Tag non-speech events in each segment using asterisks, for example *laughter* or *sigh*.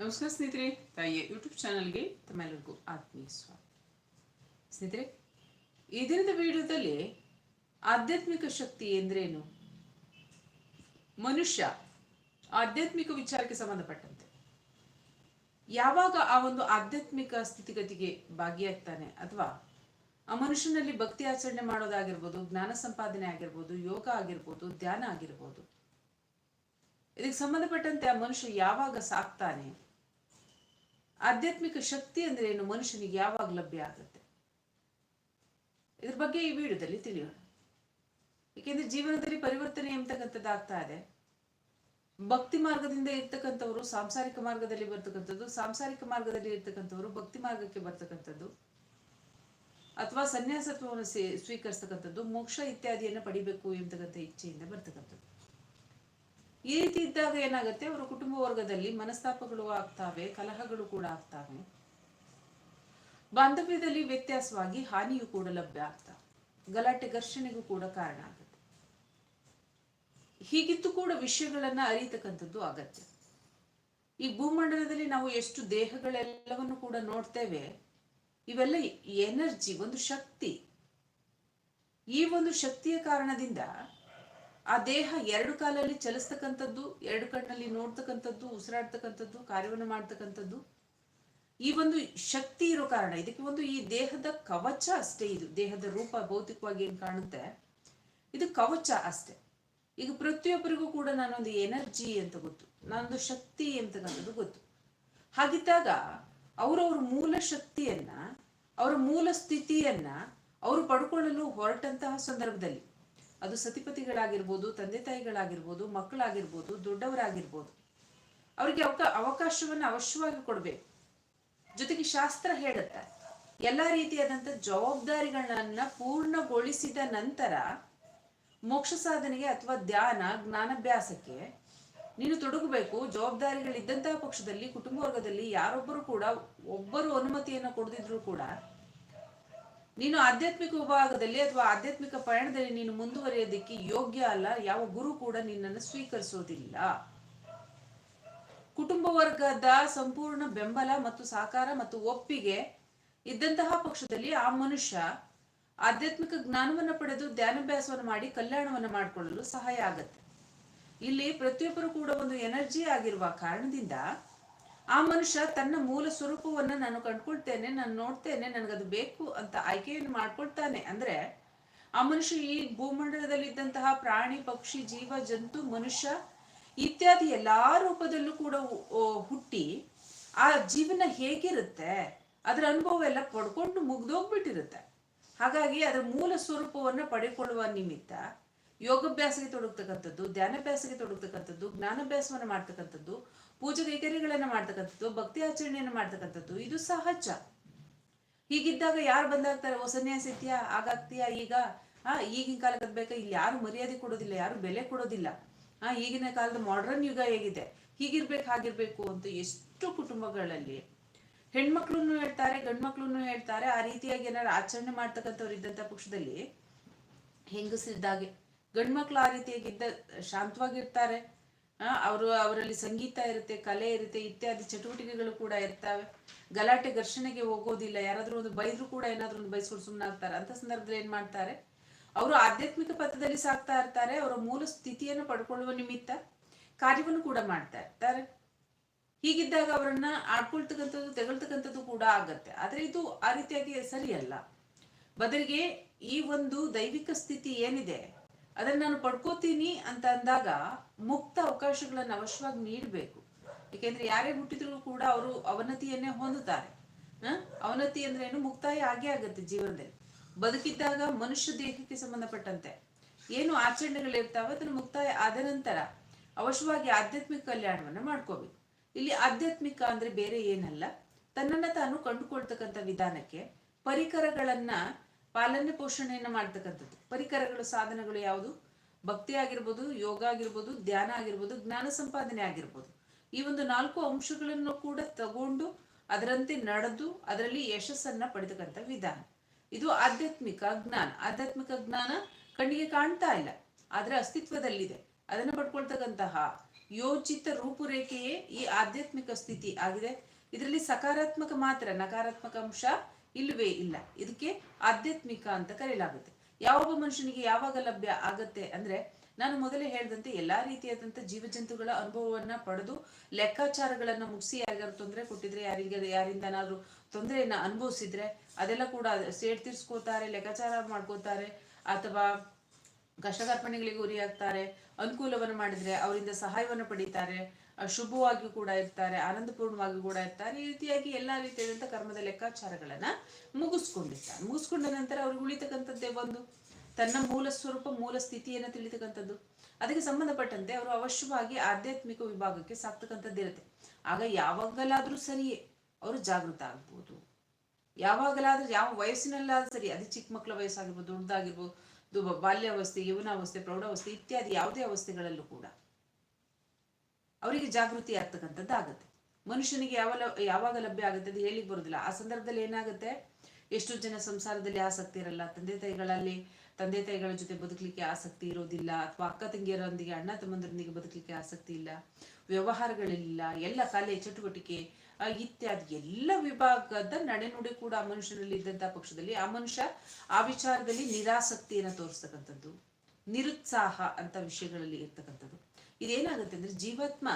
ನಮಸ್ಕಾರ ಸ್ನೇಹಿತರೆ, ತಾಯಿಯ ಯೂಟ್ಯೂಬ್ ಚಾನಲ್ಗೆ ತಮ್ಮೆಲ್ಲರಿಗೂ ಆತ್ಮೀಯ ಸ್ವಾಗತ. ಸ್ನೇಹಿತರೆ, ಈ ದಿನದ ವಿಡಿಯೋದಲ್ಲಿ ಆಧ್ಯಾತ್ಮಿಕ ಶಕ್ತಿ ಎಂದ್ರೇನು? ಮನುಷ್ಯ ಆಧ್ಯಾತ್ಮಿಕ ವಿಚಾರಕ್ಕೆ ಸಂಬಂಧಪಟ್ಟಂತೆ. ಯಾವಾಗ ಆ ಒಂದು ಆಧ್ಯಾತ್ಮಿಕ ಸ್ಥಿತಿಗತಿಗೆ ಭಾಗಿಯಾಗ್ತಾನೆ ಅಥವಾ ಆ ಮನುಷ್ಯನಲ್ಲಿ ಭಕ್ತಿ ಆಚರಣೆ ಮಾಡೋದಾಗಿರ್ಬೋದು, ಜ್ಞಾನ ಸಂಪಾದನೆ ಆಗಿರ್ಬೋದು, ಯೋಗ ಆಗಿರ್ಬೋದು, ಧ್ಯಾನ ಆಗಿರ್ಬೋದು, ಇದಕ್ಕೆ ಸಂಬಂಧಪಟ್ಟಂತೆ ಆ ಮನುಷ್ಯ ಯಾವಾಗ ಸಾಕ್ತಾನೆ? ಆಧ್ಯಾತ್ಮಿಕ ಶಕ್ತಿ ಅಂದ್ರೆ ಏನು? ಮನುಷ್ಯನಿಗೆ ಯಾವಾಗ ಲಭ್ಯ ಆಗುತ್ತೆ? ಇದ್ರ ಬಗ್ಗೆ ಈ ವಿಡಿಯೋದಲ್ಲಿ ತಿಳಿಯೋಣ. ಏಕೆಂದ್ರೆ ಜೀವನದಲ್ಲಿ ಪರಿವರ್ತನೆ ಎಂಬತಕ್ಕಂಥದ್ದು ಆಗ್ತಾ ಇದೆ. ಭಕ್ತಿ ಮಾರ್ಗದಿಂದ ಇರ್ತಕ್ಕಂಥವ್ರು, ಸಾಂಸಾರಿಕ ಮಾರ್ಗದಲ್ಲಿ ಬರ್ತಕ್ಕಂಥದ್ದು, ಸಾಂಸಾರಿಕ ಮಾರ್ಗದಲ್ಲಿ ಇರ್ತಕ್ಕಂಥವ್ರು ಭಕ್ತಿ ಮಾರ್ಗಕ್ಕೆ ಬರ್ತಕ್ಕಂಥದ್ದು, ಅಥವಾ ಸನ್ಯಾಸತ್ವವನ್ನು ಸ್ವೀಕರಿಸ್ತಕ್ಕಂಥದ್ದು, ಮೋಕ್ಷ ಇತ್ಯಾದಿಯನ್ನು ಪಡಿಬೇಕು ಎಂಬತಕ್ಕಂಥ ಇಚ್ಛೆಯಿಂದ ಬರ್ತಕ್ಕಂಥದ್ದು. ಈ ರೀತಿ ಇದ್ದಾಗ ಏನಾಗುತ್ತೆ? ಅವರ ಕುಟುಂಬ ವರ್ಗದಲ್ಲಿ ಮನಸ್ತಾಪಗಳು ಆಗ್ತಾವೆ, ಕಲಹಗಳು ಕೂಡ ಆಗ್ತಾವೆ. ಬಾಂಧವ್ಯದಲ್ಲಿ ವ್ಯತ್ಯಾಸವಾಗಿ ಹಾನಿಯು ಕೂಡ ಲಭ್ಯ ಆಗ್ತಾವೆ ಗಲಾಟೆ ಘರ್ಷಣೆಗೂ ಕೂಡ ಕಾರಣ ಆಗುತ್ತೆ. ಹೀಗಿತ್ತು ಕೂಡ ವಿಷಯಗಳನ್ನ ಅರಿತಕ್ಕಂಥದ್ದು ಅಗತ್ಯ. ಈ ಭೂಮಂಡಲದಲ್ಲಿ ನಾವು ಎಷ್ಟು ದೇಹಗಳೆಲ್ಲವನ್ನು ಕೂಡ ನೋಡ್ತೇವೆ, ಇವೆಲ್ಲ ಎನರ್ಜಿ, ಒಂದು ಶಕ್ತಿ. ಈ ಒಂದು ಶಕ್ತಿಯ ಕಾರಣದಿಂದ ಆ ದೇಹ ಎರಡು ಕಾಲಲ್ಲಿ ಚಲಿಸ್ತಕ್ಕಂಥದ್ದು, ಎರಡು ಕಣ್ಣಲ್ಲಿ ನೋಡ್ತಕ್ಕಂಥದ್ದು, ಉಸಿರಾಡ್ತಕ್ಕಂಥದ್ದು, ಕಾರ್ಯವನ್ನು ಮಾಡ್ತಕ್ಕಂಥದ್ದು. ಈ ಒಂದು ಶಕ್ತಿ ಇರೋ ಕಾರಣ, ಇದಕ್ಕೆ ಒಂದು ಈ ದೇಹದ ಕವಚ ಅಷ್ಟೇ ಇದು. ದೇಹದ ರೂಪ ಭೌತಿಕವಾಗಿ ಏನು ಕಾಣುತ್ತೆ? ಇದು ಕವಚ ಅಷ್ಟೇ. ಈಗ ಪ್ರತಿಯೊಬ್ಬರಿಗೂ ಕೂಡ ನಾನೊಂದು ಎನರ್ಜಿ ಅಂತ ಗೊತ್ತು. ನಾನೊಂದು ಶಕ್ತಿ ಅಂತಕ್ಕಂಥದ್ದು ಗೊತ್ತು. ಹಾಗಿದ್ದಾಗ ಅವರವ್ರ ಮೂಲ ಶಕ್ತಿಯನ್ನ, ಅವರ ಮೂಲ ಸ್ಥಿತಿಯನ್ನ ಅವರು ಪಡ್ಕೊಳ್ಳಲು ಹೊರಟಂತಹ ಸಂದರ್ಭದಲ್ಲಿ ಅದು ಸತಿಪತಿಗಳಾಗಿರ್ಬೋದು, ತಂದೆ ತಾಯಿಗಳಾಗಿರ್ಬೋದು, ಮಕ್ಕಳಾಗಿರ್ಬೋದು, ದೊಡ್ಡವರಾಗಿರ್ಬೋದು. ಅವರಿಗೆ ಅವಕ, ಅವಕಾಶವನ್ನು ಅವಶ್ಯವಾಗಿ ಕೊಡಬೇಕು. ಜೊತೆಗೆ ಶಾಸ್ತ್ರ ಹೇಳುತ್ತೆ, ಎಲ್ಲ ರೀತಿಯಾದಂಥ ಜವಾಬ್ದಾರಿಗಳನ್ನ ಪೂರ್ಣಗೊಳಿಸಿದ ನಂತರ ಮೋಕ್ಷ ಸಾಧನೆಗೆ ಅಥವಾ ಧ್ಯಾನ, ಜ್ಞಾನಾಭ್ಯಾಸಕ್ಕೆ ನೀನು ತೊಡಗಬೇಕು. ಜವಾಬ್ದಾರಿಗಳಿದ್ದಂತಹ ಪಕ್ಷದಲ್ಲಿ, ಕುಟುಂಬ ವರ್ಗದಲ್ಲಿ ಯಾರೊಬ್ಬರು ಕೂಡ, ಒಬ್ಬರು ಅನುಮತಿಯನ್ನು ಕೊಡದಿದ್ರು ಕೂಡ ನೀನು ಆಧ್ಯಾತ್ಮಿಕ ವಿಭಾಗದಲ್ಲಿ ಅಥವಾ ಆಧ್ಯಾತ್ಮಿಕ ಪಯಣದಲ್ಲಿ ನೀನು ಮುಂದುವರಿಯೋದಕ್ಕೆ ಯೋಗ್ಯ ಅಲ್ಲ, ಯಾವ ಗುರು ಕೂಡ ನಿನ್ನನ್ನು ಸ್ವೀಕರಿಸೋದಿಲ್ಲ. ಕುಟುಂಬ ವರ್ಗದ ಸಂಪೂರ್ಣ ಬೆಂಬಲ ಮತ್ತು ಸಾಕಾರ ಮತ್ತು ಒಪ್ಪಿಗೆ ಇದ್ದಂತಹ ಪಕ್ಷದಲ್ಲಿ ಆ ಮನುಷ್ಯ ಆಧ್ಯಾತ್ಮಿಕ ಜ್ಞಾನವನ್ನು ಪಡೆದು ಧ್ಯಾನಾಭ್ಯಾಸವನ್ನು ಮಾಡಿ ಕಲ್ಯಾಣವನ್ನು ಮಾಡಿಕೊಳ್ಳಲು ಸಹಾಯ ಆಗತ್ತೆ. ಇಲ್ಲಿ ಪ್ರತಿಯೊಬ್ಬರು ಕೂಡ ಒಂದು ಎನರ್ಜಿ ಆಗಿರುವ ಕಾರಣದಿಂದ ಆ ಮನುಷ್ಯ ತನ್ನ ಮೂಲ ಸ್ವರೂಪವನ್ನ ನಾನು ಕಂಡ್ಕೊಳ್ತೇನೆ, ನಾನು ನೋಡ್ತೇನೆ, ನನಗದು ಬೇಕು ಅಂತ ಆಯ್ಕೆಯನ್ನು ಮಾಡ್ಕೊಳ್ತಾನೆ. ಅಂದ್ರೆ ಆ ಮನುಷ್ಯ ಈ ಭೂಮಂಡಲದಲ್ಲಿ ಇದ್ದಂತಹ ಪ್ರಾಣಿ, ಪಕ್ಷಿ, ಜೀವ, ಜಂತು, ಮನುಷ್ಯ ಇತ್ಯಾದಿ ಎಲ್ಲಾ ರೂಪದಲ್ಲೂ ಕೂಡ ಹುಟ್ಟಿ ಆ ಜೀವನ ಹೇಗಿರುತ್ತೆ, ಅದರ ಅನುಭವ ಎಲ್ಲ ಪಡ್ಕೊಂಡು ಮುಗ್ದೋಗ್ಬಿಟ್ಟಿರುತ್ತೆ. ಹಾಗಾಗಿ ಅದರ ಮೂಲ ಸ್ವರೂಪವನ್ನ ಪಡೆಕೊಳ್ಳುವ ನಿಮಿತ್ತ ಯೋಗಾಭ್ಯಾಸಕ್ಕೆ ತೊಡಗ್ತಕ್ಕಂಥದ್ದು, ಧ್ಯಾನಾಭ್ಯಾಸಕ್ಕೆ ತೊಡಗ್ತಕ್ಕಂಥದ್ದು, ಜ್ಞಾನಾಭ್ಯಾಸವನ್ನು ಮಾಡ್ತಕ್ಕಂಥದ್ದು, ಪೂಜೆ ಕೈಕರ್ಯಗಳನ್ನ ಮಾಡ್ತಕ್ಕಂಥದ್ದು, ಭಕ್ತಿ ಆಚರಣೆಯನ್ನು ಮಾಡ್ತಕ್ಕಂಥದ್ದು, ಇದು ಸಹಜ. ಹೀಗಿದ್ದಾಗ ಯಾರು ಬಂದಾಗ್ತಾರೆ, ಓ ಸನ್ಯಾಸಿತ್ಯ ಆಗಾಗ್ತೀಯಾ ಈಗ? ಆ, ಈಗಿನ ಕಾಲಕ್ಕೆ ಬೇಕಾ ಇಲ್ಲಿ ಯಾರು ಮರ್ಯಾದೆ ಕೊಡೋದಿಲ್ಲ, ಯಾರು ಬೆಲೆ ಕೊಡೋದಿಲ್ಲ. ಆ, ಈಗಿನ ಕಾಲದ ಮಾಡ್ರನ್ ಯುಗ ಹೇಗಿದೆ. ಹೀಗಿರ್ಬೇಕು, ಹಾಗಿರ್ಬೇಕು ಅಂತ ಎಷ್ಟು ಕುಟುಂಬಗಳಲ್ಲಿ ಹೆಣ್ಮಕ್ಳು ಹೇಳ್ತಾರೆ ಗಂಡ್ಮಕ್ಳು ಹೇಳ್ತಾರೆ. ಆ ರೀತಿಯಾಗಿ ಏನಾದ್ರು ಆಚರಣೆ ಮಾಡ್ತಕ್ಕಂಥವ್ರು ಇದ್ದಂಥ ಪಕ್ಷದಲ್ಲಿ ಹೆಂಗಸಿದ್ದಾಗೆ ಗಂಡ್ಮಕ್ಳು ಆ ರೀತಿಯಾಗಿದ್ದ, ಶಾಂತವಾಗಿರ್ತಾರೆ. ಅವರು ಅವರಲ್ಲಿ ಸಂಗೀತ ಇರುತ್ತೆ, ಕಲೆ ಇರುತ್ತೆ, ಇತ್ಯಾದಿ ಚಟುವಟಿಕೆಗಳು ಕೂಡ ಇರ್ತವೆ. ಗಲಾಟೆ ಘರ್ಷಣೆಗೆ ಹೋಗೋದಿಲ್ಲ, ಯಾರಾದರೂ ಒಂದು ಬೈದ್ರು ಕೂಡ ಏನಾದ್ರೂ ಒಂದು ಬೈಸ್ಕೊಂಡು ಸುಮ್ಮನೆ ಆಗ್ತಾರೆ ಅಂತ ಸಂದರ್ಭದಲ್ಲಿ ಏನ್ ಮಾಡ್ತಾರೆ? ಅವರು ಆಧ್ಯಾತ್ಮಿಕ ಪಥದಲ್ಲಿ ಸಾಕ್ತಾ ಇರ್ತಾರೆ, ಅವರ ಮೂಲ ಸ್ಥಿತಿಯನ್ನು ಪಡ್ಕೊಳ್ಳುವ ನಿಮಿತ್ತ ಕಾರ್ಯವನ್ನು ಕೂಡ ಮಾಡ್ತಾ ಇರ್ತಾರೆ. ಹೀಗಿದ್ದಾಗ ಅವರನ್ನ ಆಡ್ಕೊಳ್ತಕ್ಕಂಥದ್ದು, ತೆಗಳ್ತಕ್ಕಂಥದ್ದು ಕೂಡ ಆಗತ್ತೆ. ಆದ್ರೆ ಇದು ಆ ರೀತಿಯಾಗಿ ಸರಿಯಲ್ಲ. ಬದಲಿಗೆ ಈ ಒಂದು ದೈವಿಕ ಸ್ಥಿತಿ ಏನಿದೆ ಅದನ್ನ ನಾನು ಪಡ್ಕೋತೀನಿ ಅಂತ ಅಂದಾಗ ಮುಕ್ತ ಅವಕಾಶಗಳನ್ನ ಅವಶ್ಯವಾಗಿ ನೀಡಬೇಕು. ಯಾಕೆಂದ್ರೆ ಯಾರೇ ಹುಟ್ಟಿದ್ರು ಕೂಡ ಅವರು ಅವನತಿಯನ್ನೇ ಹೊಂದುತ್ತಾರೆ. ಅವನತಿ ಅಂದ್ರೆ ಏನು? ಮುಕ್ತಾಯ ಆಗೇ ಆಗುತ್ತೆ ಜೀವನದಲ್ಲಿ. ಬದುಕಿದ್ದಾಗ ಮನುಷ್ಯ ದೇಹಕ್ಕೆ ಸಂಬಂಧಪಟ್ಟಂತೆ. ಏನು ಆಚರಣೆಗಳಿರ್ತಾವೆ ಅದನ್ನು ಮುಕ್ತಾಯ ಆದ ನಂತರ ಅವಶ್ಯವಾಗಿ ಆಧ್ಯಾತ್ಮಿಕ ಕಲ್ಯಾಣವನ್ನ ಮಾಡ್ಕೋಬೇಕು. ಇಲ್ಲಿ ಆಧ್ಯಾತ್ಮಿಕ ಅಂದ್ರೆ ಬೇರೆ ಏನಲ್ಲ. ತನ್ನನ್ನ ತಾನು ಕಂಡುಕೊಳ್ತಕ್ಕಂಥ ವಿಧಾನಕ್ಕೆ ಪರಿಕರಗಳನ್ನ ಪಾಲನೆ ಪೋಷಣೆಯನ್ನು ಮಾಡ್ತಕ್ಕಂಥದ್ದು. ಪರಿಕರಗಳು, ಸಾಧನಗಳು ಯಾವುದು? ಭಕ್ತಿ ಆಗಿರ್ಬೋದು, ಯೋಗ ಆಗಿರ್ಬೋದು, ಧ್ಯಾನ ಆಗಿರ್ಬೋದು, ಜ್ಞಾನ ಸಂಪಾದನೆ ಆಗಿರ್ಬೋದು. ಈ ಒಂದು ನಾಲ್ಕು ಅಂಶಗಳನ್ನು ಕೂಡ ತಗೊಂಡು ಅದರಂತೆ ನಡೆದು ಅದರಲ್ಲಿ ಯಶಸ್ಸನ್ನ ಪಡೆದಕ್ಕಂಥ ವಿಧಾನ. ಇದು ಆಧ್ಯಾತ್ಮಿಕ ಜ್ಞಾನ. ಆಧ್ಯಾತ್ಮಿಕ ಜ್ಞಾನ ಕಣ್ಣಿಗೆ ಕಾಣ್ತಾ ಇಲ್ಲ. ಆದ್ರೆ ಅಸ್ತಿತ್ವದಲ್ಲಿದೆ. ಅದನ್ನು ಪಡ್ಕೊಳ್ತಕ್ಕಂತಹ ಯೋಜಿತ ರೂಪುರೇಖೆಯೇ ಈ ಆಧ್ಯಾತ್ಮಿಕ ಸ್ಥಿತಿ ಆಗಿದೆ. ಇದರಲ್ಲಿ ಸಕಾರಾತ್ಮಕ ಮಾತ್ರ, ನಕಾರಾತ್ಮಕ ಅಂಶ ಇಲ್ಲವೇ ಇಲ್ಲ. ಇದಕ್ಕೆ ಆಧ್ಯಾತ್ಮಿಕ ಅಂತ ಕರೆಯಲಾಗುತ್ತೆ. ಯಾವೊಬ್ಬ ಮನುಷ್ಯನಿಗೆ ಯಾವಾಗ ಲಭ್ಯ ಆಗತ್ತೆ ಅಂದ್ರೆ ನಾನು ಮೊದಲೇ ಹೇಳಿದಂತೆ ಎಲ್ಲಾ ರೀತಿಯಾದಂತ ಜೀವಜಂತುಗಳ ಅನುಭವವನ್ನ ಪಡೆದು ಲೆಕ್ಕಾಚಾರಗಳನ್ನ ಮುಗಿಸಿ ಯಾರಿಗಾರು ತೊಂದರೆ ಕೊಟ್ಟಿದ್ರೆ, ಯಾರಿಗೆ, ಯಾರಿಂದನಾದ್ರೂ ತೊಂದರೆಯನ್ನ ಅನುಭವಿಸಿದ್ರೆ ಅದೆಲ್ಲ ಕೂಡ ಸೇಡ್ ತೀರ್ಸ್ಕೋತಾರೆ, ಲೆಕ್ಕಾಚಾರ ಮಾಡ್ಕೋತಾರೆ, ಅಥವಾ ಕಷ್ಟಕರ್ಪಣೆಗಳಿಗೆ ಗುರಿಯಾಗ್ತಾರೆ, ಅನುಕೂಲವನ್ನು ಮಾಡಿದ್ರೆ ಅವರಿಂದ ಸಹಾಯವನ್ನು ಪಡಿತಾರೆ ಶುಭವಾಗಿಯೂ ಶುಭವಾಗಿ ಕೂಡ ಇರ್ತಾರೆ ಆನಂದಪೂರ್ಣವಾಗಿ ಕೂಡ ಇರ್ತಾರೆ. ಈ ರೀತಿಯಾಗಿ ಎಲ್ಲಾ ರೀತಿಯಾದಂಥ ಕರ್ಮದ ಲೆಕ್ಕಾಚಾರಗಳನ್ನ ಮುಗಿಸ್ಕೊಂಡಿರ್ತಾರೆ. ಮುಗಿಸ್ಕೊಂಡ ನಂತರ ಅವ್ರಿಗೆ ಉಳಿತಕ್ಕಂಥದ್ದೇ ಒಂದು? ತನ್ನ ಮೂಲ ಸ್ವರೂಪ, ಮೂಲ ಸ್ಥಿತಿಯನ್ನು ತಿಳಿತಕ್ಕಂಥದ್ದು. ಅದಕ್ಕೆ ಸಂಬಂಧಪಟ್ಟಂತೆ ಅವರು ಅವಶ್ಯವಾಗಿ ಆಧ್ಯಾತ್ಮಿಕ ವಿಭಾಗಕ್ಕೆ ಸಾಕ್ತಕ್ಕಂಥದ್ದಿರುತ್ತೆ ಆಗ ಯಾವಾಗಲಾದ್ರೂ ಸರಿಯೇ, ಅವರು ಜಾಗೃತ ಆಗ್ಬೋದು. ಯಾವಾಗಲಾದ್ರೂ ಯಾವ ವಯಸ್ಸಿನಲ್ಲಾದ್ರೂ ಸರಿ, ಅದು ಚಿಕ್ಕ ಮಕ್ಕಳ ವಯಸ್ಸಾಗಿರ್ಬೋದು, ದೊಡ್ಡದಾಗಿರ್ಬೋದು ಬಾಲ್ಯಾವಸ್ಥೆ, ಯೌವನಾವಸ್ಥೆ, ಪ್ರೌಢಾವಸ್ಥೆ ಇತ್ಯಾದಿ ಯಾವುದೇ ಅವಸ್ಥೆಗಳಲ್ಲೂ ಕೂಡ ಅವರಿಗೆ ಜಾಗೃತಿ ಆಗ್ತಕ್ಕಂಥದ್ದು ಆಗುತ್ತೆ. ಮನುಷ್ಯನಿಗೆ ಯಾವ ಯಾವಾಗ ಲಭ್ಯ ಆಗುತ್ತೆ ಅದು ಹೇಳಿಕ್ ಬರೋದಿಲ್ಲ. ಆ ಸಂದರ್ಭದಲ್ಲಿ ಏನಾಗುತ್ತೆ? ಎಷ್ಟು ಜನ ಸಂಸಾರದಲ್ಲಿ ಆಸಕ್ತಿ ಇರಲ್ಲ, ತಂದೆ ತಾಯಿಗಳಲ್ಲಿ ತಂದೆ ತಾಯಿಗಳ ಜೊತೆ ಬದುಕಲಿಕ್ಕೆ ಆಸಕ್ತಿ ಇರೋದಿಲ್ಲ ಅಥವಾ ಅಕ್ಕ ತಂಗಿಯರೊಂದಿಗೆ ಅಣ್ಣ ತಮ್ಮಂದರೊಂದಿಗೆ ಬದುಕಲಿಕ್ಕೆ ಆಸಕ್ತಿ ಇಲ್ಲ, ವ್ಯವಹಾರಗಳಿಲ್ಲ, ಎಲ್ಲ ಕಲೆ ಚಟುವಟಿಕೆ ಇತ್ಯಾದಿ ಎಲ್ಲ ವಿಭಾಗದ ನಡೆನುಡಿ ಕೂಡ ಆ ಮನುಷ್ಯನಲ್ಲಿ ಇದ್ದಂತಹ ಪಕ್ಷದಲ್ಲಿ ಆ ಮನುಷ್ಯ ಆ ವಿಚಾರದಲ್ಲಿ ನಿರಾಸಕ್ತಿಯನ್ನು ತೋರಿಸ್ತಕ್ಕಂಥದ್ದು, ನಿರುತ್ಸಾಹ ಅಂತ ವಿಷಯಗಳಲ್ಲಿ ಇರ್ತಕ್ಕಂಥದ್ದು. ಇದೇನಾಗುತ್ತೆ ಅಂದ್ರೆ ಜೀವಾತ್ಮ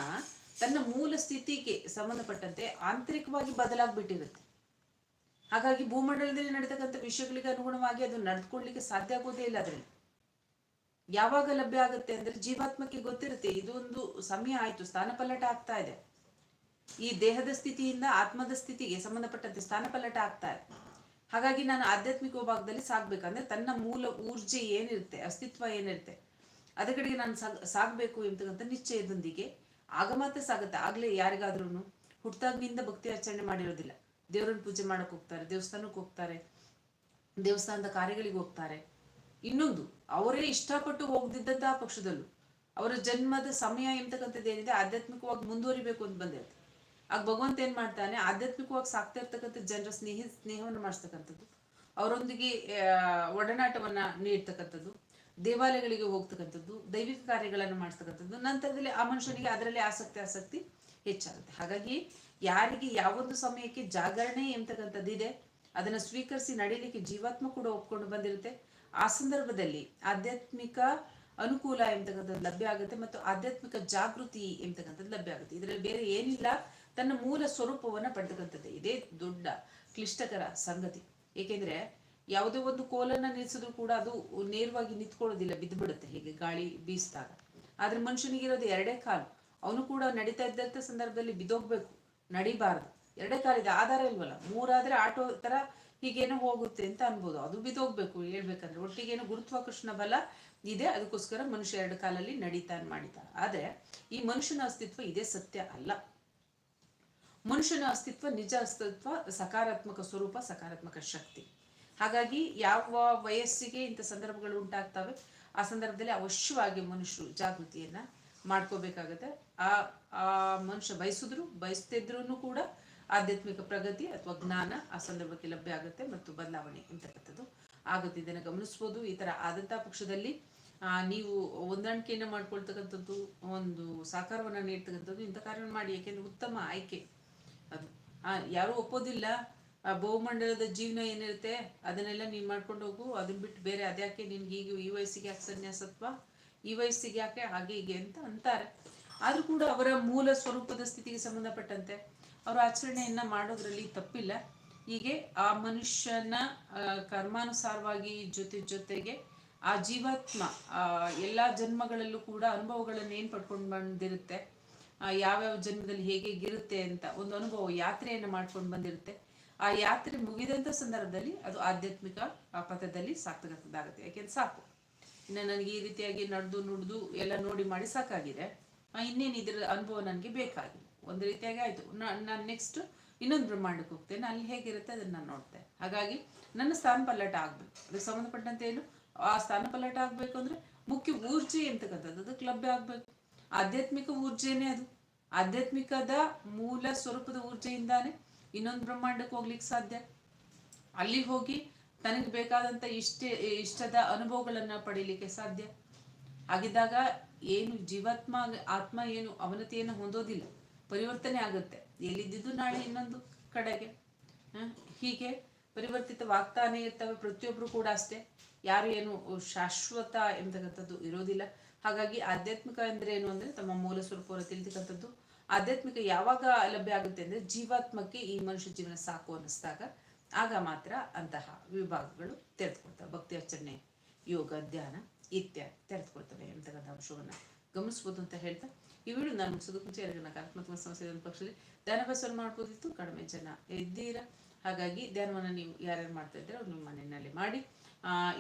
ತನ್ನ ಮೂಲ ಸ್ಥಿತಿಗೆ ಸಂಬಂಧಪಟ್ಟಂತೆ ಆಂತರಿಕವಾಗಿ ಬದಲಾಗ್ಬಿಟ್ಟಿರುತ್ತೆ. ಹಾಗಾಗಿ ಭೂಮಂಡಲದಲ್ಲಿ ನಡೀತಕ್ಕಂಥ ವಿಷಯಗಳಿಗೆ ಅನುಗುಣವಾಗಿ ಅದು ನಡೆದುಕೊಳ್ಳಿಕ್ಕೆ ಸಾಧ್ಯ ಆಗೋದೇ ಇಲ್ಲ ಅದರಲ್ಲಿ. ಯಾವಾಗ ಲಭ್ಯ ಆಗುತ್ತೆ ಅಂದ್ರೆ ಜೀವಾತ್ಮಕ್ಕೆ ಗೊತ್ತಿರುತ್ತೆ ಇದೊಂದು ಸಮಯ ಆಯ್ತು, ಸ್ಥಾನಪಲ್ಲಟ ಆಗ್ತಾ ಇದೆ. ಈ ದೇಹದ ಸ್ಥಿತಿಯಿಂದ ಆತ್ಮದ ಸ್ಥಿತಿಗೆ ಸಂಬಂಧಪಟ್ಟಂತೆ ಸ್ಥಾನಪಲ್ಲಟ ಆಗ್ತಾ ಇದೆ. ಹಾಗಾಗಿ ನಾನು ಆಧ್ಯಾತ್ಮಿಕ ವಿಭಾಗದಲ್ಲಿ ಸಾಗ್ಬೇಕಂದ್ರೆ ತನ್ನ ಮೂಲ ಊರ್ಜೆ ಏನಿರುತ್ತೆ, ಅಸ್ತಿತ್ವ ಏನಿರುತ್ತೆ ಅದರ ಕಡೆಗೆ ನಾನು ಸಾಗ್, ಸಾಗ್ಬೇಕು ಎಂಬತಕ್ಕಂಥ ನಿಶ್ಚಯದೊಂದಿಗೆ ಆಗ ಮಾತ್ರ ಸಾಗುತ್ತೆ. ಆಗ್ಲೇ ಯಾರಿಗಾದ್ರೂ ಹುಟ್ಟಾಗ್ನಿಂದ ಭಕ್ತಿ ಆಚರಣೆ ಮಾಡಿರೋದಿಲ್ಲ. ದೇವರನ್ನ ಪೂಜೆ ಮಾಡಕ್ ಹೋಗ್ತಾರೆ, ದೇವಸ್ಥಾನಕ್ಕೆ ಹೋಗ್ತಾರೆ, ದೇವಸ್ಥಾನದ ಕಾರ್ಯಗಳಿಗೆ ಹೋಗ್ತಾರೆ. ಇನ್ನೊಂದು, ಅವರೇ ಇಷ್ಟಪಟ್ಟು ಹೋಗದಿದ್ದಂತಹ ಪಕ್ಷದಲ್ಲೂ, ಅವರ ಜನ್ಮದ ಸಮಯ ಎಂತಕ್ಕಂಥದ್ದು ಏನಿದೆ, ಆಧ್ಯಾತ್ಮಿಕವಾಗಿ ಮುಂದುವರಿಬೇಕು ಅಂತ ಬಂದಿರುತ್ತೆ ಆಗ ಭಗವಂತ ಏನ್ ಮಾಡ್ತಾನೆ, ಆಧ್ಯಾತ್ಮಿಕವಾಗಿ ಸಾಕ್ತಾ ಇರ್ತಕ್ಕಂಥ ಜನರ ಸ್ನೇಹ, ಸ್ನೇಹವನ್ನು ಮಾಡಿಸ್ತಕ್ಕಂಥದ್ದು. ಅವರೊಂದಿಗೆ ಒಡನಾಟವನ್ನ ನೀಡ್ತಕ್ಕಂಥದ್ದು, ದೇವಾಲಯಗಳಿಗೆ ಹೋಗ್ತಕ್ಕಂಥದ್ದು, ದೈವಿಕ ಕಾರ್ಯಗಳನ್ನು ಮಾಡಿಸ್ತಕ್ಕಂಥದ್ದು. ನಂತರದಲ್ಲಿ ಆ ಮನುಷ್ಯನಿಗೆ ಅದರಲ್ಲಿ ಆಸಕ್ತಿ ಆಸಕ್ತಿ ಹೆಚ್ಚಾಗುತ್ತೆ. ಹಾಗಾಗಿ ಯಾರಿಗೆ ಯಾವೊಂದು ಸಮಯಕ್ಕೆ ಜಾಗರಣೆ ಎಂತಕ್ಕಂಥದ್ದು ಇದೆ ಅದನ್ನ ಸ್ವೀಕರಿಸಿ ನಡೀಲಿಕ್ಕೆ ಜೀವಾತ್ಮ ಕೂಡ ಒಪ್ಕೊಂಡು ಬಂದಿರುತ್ತೆ. ಆ ಸಂದರ್ಭದಲ್ಲಿ ಆಧ್ಯಾತ್ಮಿಕ ಅನುಕೂಲ ಎಂತಕ್ಕಂಥದ್ದು ಲಭ್ಯ ಆಗುತ್ತೆ ಮತ್ತು ಆಧ್ಯಾತ್ಮಿಕ ಜಾಗೃತಿ ಎಂತಕ್ಕಂಥದ್ದು ಲಭ್ಯ ಆಗುತ್ತೆ. ಇದರಲ್ಲಿ ಬೇರೆ ಏನಿಲ್ಲ, ತನ್ನ ಮೂಲ ಸ್ವರೂಪವನ್ನ ಪಡೆತಕ್ಕಂಥದ್ದು ಇದೇ ದೊಡ್ಡ ಕ್ಲಿಷ್ಟಕರ ಸಂಗತಿ. ಏಕೆಂದ್ರೆ ಯಾವುದೇ ಒಂದು ಕೋಲನ್ನ ನಿಲ್ಲಿಸಿದ್ರು ಕೂಡ ಅದು ನೇರವಾಗಿ ನಿಂತ್ಕೊಳ್ಳೋದಿಲ್ಲ ಬಿದ್ದು ಬಿಡುತ್ತೆ ಹೀಗೆ ಗಾಳಿ ಬೀಸಿದಾಗ. ಆದ್ರೆ ಮನುಷ್ಯನಿಗಿರೋದು ಎರಡೇ ಕಾಲು. ಅವನು ಕೂಡ ನಡೀತಾ ಇದ್ದಂಥ ಸಂದರ್ಭದಲ್ಲಿ ಬಿದ್ದೋಗ್ಬೇಕು, ನಡಿಬಾರ್ದು. ಎರಡೇ ಕಾಲಿದೆ, ಆಧಾರ ಇಲ್ವಲ್ಲ? ಮೂರಾದ್ರೆ ಆಟೋ ತರ ಹೀಗೇನೋ ಹೋಗುತ್ತೆ ಅಂತ ಅನ್ಬೋದು. ಅದು ಬಿದ್ದೋಗ್ಬೇಕು, ಹೇಳ್ಬೇಕಂದ್ರೆ. ಒಟ್ಟಿಗೇನು ಗುರುತ್ವಾಕರ್ಷಣ ಬಲ ಇದೆ, ಅದಕ್ಕೋಸ್ಕರ ಮನುಷ್ಯ ಎರಡು ಕಾಲಲ್ಲಿ ನಡೀತಾನೆ ಮಾಡಿತಾನೆ ಆದ್ರೆ ಈ ಮನುಷ್ಯನ ಅಸ್ತಿತ್ವ ಇದೇ ಸತ್ಯ ಅಲ್ಲ. ಮನುಷ್ಯನ ಅಸ್ತಿತ್ವ, ನಿಜ ಅಸ್ತಿತ್ವ, ಸಕಾರಾತ್ಮಕ ಸ್ವರೂಪ, ಸಕಾರಾತ್ಮಕ ಶಕ್ತಿ. ಹಾಗಾಗಿ ಯಾವ ವಯಸ್ಸಿಗೆ ಇಂಥ ಸಂದರ್ಭಗಳು ಉಂಟಾಗ್ತವೆ? ಆ ಸಂದರ್ಭದಲ್ಲಿ ಅವಶ್ಯವಾಗಿ ಮನುಷ್ಯರು ಜಾಗೃತಿಯನ್ನ ಮಾಡ್ಕೋಬೇಕಾಗತ್ತೆ. ಆ ಆ ಮನುಷ್ಯ ಬಯಸಿದ್ರು ಬಯಸ್ತಿದ್ರು ಕೂಡ ಆಧ್ಯಾತ್ಮಿಕ ಪ್ರಗತಿ ಅಥವಾ ಜ್ಞಾನ ಆ ಸಂದರ್ಭಕ್ಕೆ ಲಭ್ಯ ಆಗುತ್ತೆ ಮತ್ತು ಬದಲಾವಣೆ ಅಂತಕ್ಕಂಥದ್ದು ಆಗುತ್ತೆ, ಇದನ್ನು ಗಮನಿಸ್ಬೋದು. ಈ ತರ ಆದಂಥ ಪಕ್ಷದಲ್ಲಿ ನೀವು ಹೊಂದಾಣಿಕೆಯನ್ನು ಮಾಡ್ಕೊಳ್ತಕ್ಕಂಥದ್ದು, ಒಂದು ಸಾಕಾರವನ್ನ ನೀಡ್ತಕ್ಕಂಥದ್ದು ಇಂಥ ಕಾರ್ಯವನ್ನು ಮಾಡಿ. ಯಾಕೆಂದ್ರೆ ಉತ್ತಮ ಆಯ್ಕೆ ಅದು. ಯಾರು ಒಪ್ಪೋದಿಲ್ಲ. ಆ, ಬಹುಮಂಡಲದ ಜೀವನ ಏನಿರುತ್ತೆ, ಅದನ್ನೆಲ್ಲ ನೀನು ಮಾಡ್ಕೊಂಡು ಹೋಗು. ಅದನ್ನ ಬಿಟ್ಟು ಬೇರೆ ಅದ್ಯಾಕೆ ನಿನ್ಗೆ ಈಗ ಈ ವಯಸ್ಸಿಗೆ ಯಾಕೆ ಸನ್ಯಾಸತ್ವ? ಈ ವಯಸ್ಸಿಗೆ ಯಾಕೆ ಹಾಗೆ ಹೀಗೆ ಅಂತ ಅಂತಾರೆ. ಆದರೂ ಕೂಡ ಅವರ ಮೂಲ ಸ್ವರೂಪದ ಸ್ಥಿತಿಗೆ ಸಂಬಂಧಪಟ್ಟಂತೆ ಅವರ ಆಚರಣೆಯನ್ನ ಮಾಡೋದ್ರಲ್ಲಿ ತಪ್ಪಿಲ್ಲ. ಹೀಗೆ ಆ ಮನುಷ್ಯನ ಕರ್ಮಾನುಸಾರವಾಗಿ ಜೊತೆ ಜೊತೆಗೆ ಆ ಜೀವಾತ್ಮ ಎಲ್ಲಾ ಜನ್ಮಗಳಲ್ಲೂ ಕೂಡ ಅನುಭವಗಳನ್ನ ಏನ್ ಪಡ್ಕೊಂಡು ಬಂದಿರುತ್ತೆ ಯಾವ್ಯಾವ ಜನ್ಮದಲ್ಲಿ ಹೇಗೆ ಗಿರುತ್ತೆ ಅಂತ ಒಂದು ಅನುಭವ ಯಾತ್ರೆಯನ್ನು ಮಾಡ್ಕೊಂಡು ಬಂದಿರುತ್ತೆ. ಆ ಯಾತ್ರೆ ಮುಗಿದಂತ ಸಂದರ್ಭದಲ್ಲಿ ಅದು ಆಧ್ಯಾತ್ಮಿಕ ಪಥದಲ್ಲಿ ಸಾಕ್ತಕ್ಕಂಥದ್ದಾಗುತ್ತೆ. ಯಾಕೆಂದ್ರೆ ಸಾಕು. ಇನ್ನು ನನಗೆ ಈ ರೀತಿಯಾಗಿ ನಡೆದು ನುಡಿದು ಎಲ್ಲ ನೋಡಿ ಮಾಡಿ ಸಾಕಾಗಿದೆ. ಇನ್ನೇನು ಇದರ ಅನುಭವ ನನಗೆ ಬೇಕಾಗಿಲ್ಲ ಒಂದು ರೀತಿಯಾಗಿ ಆಯ್ತು. ನಾನು ನೆಕ್ಸ್ಟ್ ಇನ್ನೊಂದು ಬ್ರಹ್ಮಾಂಡಕ್ಕೆ ಹೋಗ್ತೇನೆ. ಅಲ್ಲಿ ಹೇಗಿರುತ್ತೆ ಅದನ್ನ ನಾನು ನೋಡ್ತೇನೆ. ಹಾಗಾಗಿ ನನ್ನ ಸ್ಥಾನ ಪಲ್ಲಟ ಆಗಬೇಕು. ಅದಕ್ಕೆ ಸಂಬಂಧಪಟ್ಟಂತೆ ಏನು? ಆ ಸ್ಥಾನ ಪಲ್ಲಟ ಆಗಬೇಕು ಅಂದರೆ ಮುಖ್ಯ ಊರ್ಜೆ ಅಂತಕ್ಕಂಥದ್ದು ಅದಕ್ಕೆ ಲಭ್ಯ ಆಗಬೇಕು. ಆಧ್ಯಾತ್ಮಿಕ ಊರ್ಜೆನೇ ಅದು. ಆಧ್ಯಾತ್ಮಿಕದ ಮೂಲ ಸ್ವರೂಪದ ಊರ್ಜೆಯಿಂದಾನೆ ಇನ್ನೊಂದು ಬ್ರಹ್ಮಾಂಡಕ್ಕೆ ಹೋಗ್ಲಿಕ್ಕೆ ಸಾಧ್ಯ. ಅಲ್ಲಿ ಹೋಗಿ ತನಗೆ ಬೇಕಾದಂತ ಇಷ್ಟ, ಇಷ್ಟದ ಅನುಭವಗಳನ್ನ ಪಡೀಲಿಕ್ಕೆ ಸಾಧ್ಯ? ಹಾಗಿದ್ದಾಗ ಏನು ಜೀವಾತ್ಮ, ಆತ್ಮ ಏನು ಅವನತಿಯನ್ನು ಹೊಂದೋದಿಲ್ಲ. ಪರಿವರ್ತನೆ ಆಗುತ್ತೆ. ಎಲ್ಲಿದ್ದಿದ್ದು ನಾಳೆ ಇನ್ನೊಂದು ಕಡೆಗೆ? ಹೀಗೆ ಪರಿವರ್ತಿತವಾಗ್ತಾನೆ ಇರ್ತವೆ ಪ್ರತಿಯೊಬ್ರು ಕೂಡ ಅಷ್ಟೇ. ಯಾರು ಏನು ಶಾಶ್ವತ ಎಂಬತಕ್ಕಂಥದ್ದು ಇರೋದಿಲ್ಲ. ಹಾಗಾಗಿ ಆಧ್ಯಾತ್ಮಿಕ ಅಂದ್ರೆ ಏನು ಅಂದ್ರೆ ತಮ್ಮ ಮೂಲ ಸ್ವರೂಪವನ್ನು ತಿಳಿದಕ್ಕಂಥದ್ದು. ಆಧ್ಯಾತ್ಮಿಕ ಯಾವಾಗ ಲಭ್ಯ ಆಗುತ್ತೆ ಅಂದ್ರೆ ಜೀವಾತ್ಮಕ್ಕೆ ಈ ಮನುಷ್ಯ ಜೀವನ ಸಾಕು ಅನ್ನಿಸ್ದಾಗ ಆಗ ಮಾತ್ರ ಅಂತಹ ವಿಭಾಗಗಳು ತೆರೆದುಕೊಳ್ತವೆ. ಭಕ್ತಿ ಆಚರಣೆ ಯೋಗ, ಧ್ಯಾನ ಇತ್ಯಾದಿ ತೆರೆದುಕೊಳ್ತವೆ ಅಂತಕ್ಕಂಥ ಅಂಶವನ್ನು ಗಮನಿಸ್ಬೋದು ಅಂತ ಹೇಳ್ತಾ, ಈ ನಾನು ಮುಗಿಸೋದಕ್ಕೆ ಮುಂಚೆ ನಕಾರಾತ್ಮಕ ಸಮಸ್ಯೆ ಇರೋ ಪಕ್ಷದಲ್ಲಿ ಬಸವನ್ನು ಮಾಡ್ಬೋದಿತ್ತು. ಕಡಿಮೆ ಜನ ಇದ್ದೀರಾ? ಹಾಗಾಗಿ ಧ್ಯಾನವನ್ನು ನೀವು ಯಾರ್ಯಾರು ಮಾಡ್ತಾ ಇದ್ದಾರೆ ಅವ್ರು ನಿಮ್ಮ ಮನೆಯಲ್ಲಿ ಮಾಡಿ.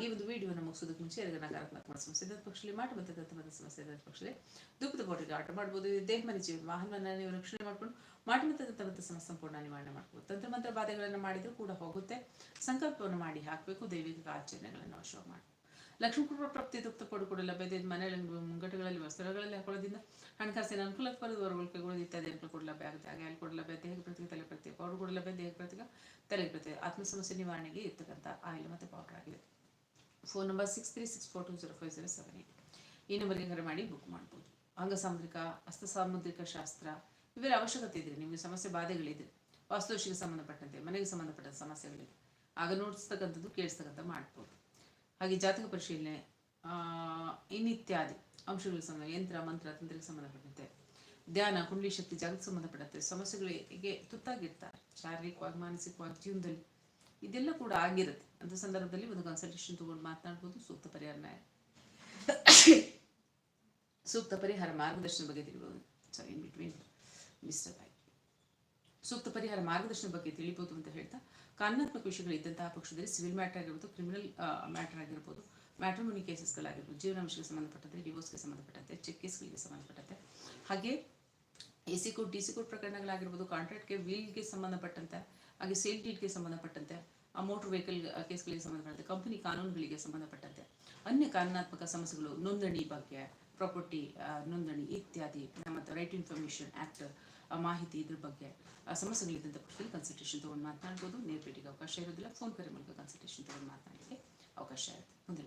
ಈ ಒಂದು ವಿಡಿಯೋನ ಮುಗಿಸೋದಕ್ಕೆ ಮುಂಚೆ ಎಲ್ಲರಿಗೂ ನಕಾರಾತ್ಮಕ ಸಮಸ್ಯೆ ಪಕ್ಷದಲ್ಲಿ ಮಾಟ ಬಂತಕ್ಕಂಥ ಸಮಸ್ಯೆ ಇದ್ದ ಪಕ್ಷದಲ್ಲಿ ದುಃಖದ ಬೋಟಿಗೆ ಆಟ ಮಾಡ್ಬೋದು. ದೇಹ ಮನೆ ಜೀವ ವಾಹನವನ್ನು ನೀವು ರಕ್ಷಣೆ ಮಾಡ್ಕೊಂಡು ಮಾಟ ಬಂತಕ್ಕಂಥ ಸಮಸ್ಯೆ ಸಂಪೂರ್ಣ ನಿವಾರಣೆ ಮಾಡಬಹುದು ತಂತ್ರ ಮಂತ್ರ ಬಾಧೆಗಳನ್ನು ಮಾಡಿದ್ರು ಕೂಡ ಹೋಗುತ್ತೆ. ಸಂಕಲ್ಪವನ್ನು ಮಾಡಿ ಹಾಕಬೇಕು. ದೈವಿಕ ಆಚರಣೆಗಳನ್ನು ಅವಶ್ಯ ಮಾಡಿ ಲಕ್ಷ್ಮೀ ಕೃಪಾ ಪ್ರಾಪ್ತಿ ದುಃಖ ಕೂಡ ಲಭ್ಯತೆ ಮನೆಯಲ್ಲಿ ಮುಂಗಟ್ಟುಗಳಲ್ಲಿ ವಸ್ತ್ರಗಳಲ್ಲಿ ಹಾಕೊಳ್ಳೋದ್ರಿಂದ ಹಣಕಾಸಿನ ಅನುಕೂಲ ವರ್ಗಗಳು ಇತ್ಯಾದಿ ಅನುಕೂಲ ಕೂಡ ಲಭ್ಯ ಆಗುತ್ತೆ. ಹಾಗೆ ಅಲ್ಲಿ ಕೂಡ ಲಭ್ಯ ದೇಹ ಪ್ರತಿಗೆ ತಲೆ ಪ್ರತ್ಯೇಕ ಪೌಡರ್ ಕೂಡ ಲಭ್ಯ ದೇಹ ಪ್ರತಿ ತಲೆ ಪ್ರತ್ಯೇಕ ಆತ್ಮ ಸಮಸ್ಯೆ ನಿವಾರಣೆಗೆ ಇರ್ತಕ್ಕಂಥ ಆಯಿಲ್ ಮತ್ತು ಪೌಡರ್ ಆಗಿದೆ. Phone number six three six four two zero five zero seven eight ಈ ನಂಬರ್ಗೆ ಕರೆ ಮಾಡಿ ಬುಕ್ ಮಾಡ್ಬೋದು. ಅಂಗಸಾಮುದ್ರಿಕ ಹಸ್ತ ಸಾಮುದ್ರಿಕ ಶಾಸ್ತ್ರ ಇವೆಲ್ಲ ಅವಶ್ಯಕತೆ ಇದ್ರೆ ನಿಮಗೆ ಸಮಸ್ಯೆ ಬಾಧೆಗಳಿದೆ ವಾಸ್ತುಶಿಗೆ ಸಂಬಂಧಪಟ್ಟಂತೆ, ಮನೆಗೆ ಸಂಬಂಧಪಟ್ಟ ಸಮಸ್ಯೆಗಳಿದೆ. ಆಗ ನೋಡಿಸ್ತಕ್ಕಂಥದ್ದು, ಕೇಳಿಸ್ತಕ್ಕಂಥ ಮಾಡ್ಬೋದು. ಹಾಗೆ ಜಾತಕ ಪರಿಶೀಲನೆ ಇನ್ನಿತ್ಯಾದಿ ಅಂಶಗಳಿಗೆ ಸಂಬಂಧ, ಯಂತ್ರ, ಮಂತ್ರ, ತಂತ್ರಕ್ಕೆ ಸಂಬಂಧಪಟ್ಟಂತೆ, ಧ್ಯಾನ, ಕುಂಡಲಿ ಶಕ್ತಿ, ಜಾಗಕ್ಕೆ ಸಂಬಂಧಪಟ್ಟಂತೆ ಸಮಸ್ಯೆಗಳಿಗೆ ತುತ್ತಾಗಿರ್ತಾರೆ. ಶಾರೀರಿಕವಾಗಿ, ಮಾನಸಿಕವಾಗಿ, ಜೀವನದಲ್ಲಿ ಇದೆಲ್ಲ ಕೂಡ ಆಗಿರುತ್ತೆ. ಅಂತ ಸಂದರ್ಭದಲ್ಲಿ ಒಂದು ಕನ್ಸಲ್ಟೇಷನ್ ತಗೊಂಡು ಮಾತನಾಡ್ಬೋದು. ಸೂಕ್ತ ಪರಿಹಾರನ *coughs* ಸೂಕ್ತ ಪರಿಹಾರ ಮಾರ್ಗದರ್ಶನ ಬಗ್ಗೆ ತಿಳಿಬೋದು. ಸೊ ಇನ್ ಬಿಟ್ವೀನ್ ಆಗಿ. ಸೂಕ್ತ ಪರಿಹಾರ ಮಾರ್ಗದರ್ಶನ ಬಗ್ಗೆ ತಿಳಿಬಹುದು ಅಂತ ಹೇಳ್ತಾ, ಕಾನೂನಾತ್ಮಕ ವಿಷಯಗಳು ಇದ್ದಂತಹ ಪಕ್ಷದಲ್ಲಿ ಸಿವಿಲ್ ಮ್ಯಾಟರ್ ಆಗಿರ್ಬೋದು, ಕ್ರಿಮಿನಲ್ ಮ್ಯಾಟರ್ ಆಗಿರ್ಬೋದು, ಮ್ಯಾಟ್ರಿಮೋನಿ ಕೇಸಸ್ಗಳಾಗಿರ್ಬೋದು ಜೀವನಾಂಶಕ್ಕೆ ಸಂಬಂಧಪಟ್ಟಂತೆ, ಡಿವೋರ್ಸ್ಗೆ ಸಂಬಂಧಪಟ್ಟಂತೆ, ಚೆಕ್ ಕೇಸ್ಗಳಿಗೆ ಸಂಬಂಧಪಟ್ಟಂತೆ, ಹಾಗೆ A C court, D C court ಪ್ರಕರಣಗಳಾಗಿರ್ಬೋದು, ಕಾಂಟ್ರಾಕ್ಟ್ಗೆ ವೀಲ್ಗೆ ಸಂಬಂಧಪಟ್ಟಂತೆ, ಹಾಗೆ ಸೇಲ್ ಡೀಟ್ಗೆ ಸಂಬಂಧಪಟ್ಟಂತೆ, ಆ ಮೋಟರ್ ವೆಹಿಕಲ್ ಕೇಸ್ಗಳಿಗೆ ಸಂಬಂಧಪಟ್ಟಂತೆ, ಕಂಪನಿ ಕಾನೂನುಗಳಿಗೆ ಸಂಬಂಧಪಟ್ಟಂತೆ, ಅನ್ಯ ಕಾನೂನಾತ್ಮಕ ಸಮಸ್ಯೆಗಳು, ನೋಂದಣಿ ಬಗ್ಗೆ ಪ್ರಾಪರ್ಟಿ ನೋಂದಣಿ ಇತ್ಯಾದಿ ಮತ್ತು ರೈಟ್ ಇನ್ಫಾರ್ಮೇಷನ್ ಆ್ಯಕ್ಟ್ ಮಾಹಿತಿ ಇದ್ರ ಬಗ್ಗೆ ಸಮಸ್ಯೆಗಳಿದ್ದಂಥ ಪಕ್ಷದಲ್ಲಿ ಕನ್ಸಲ್ಟೇಷನ್ ತೊಗೊಂಡು ಮಾತನಾಡ್ಬೋದು. ನೇರ ಭೇಟಿಗೆ ಅವಕಾಶ ಇರೋದಿಲ್ಲ. ಫೋನ್ ಕರೆ ಮೂಲಕ ಕನ್ಸಲ್ಟೇಷನ್ ತೊಗೊಂಡು ಮಾತನಾಡಲಿಕ್ಕೆ ಅವಕಾಶ ಇರುತ್ತೆ. ಮುಂದಿನ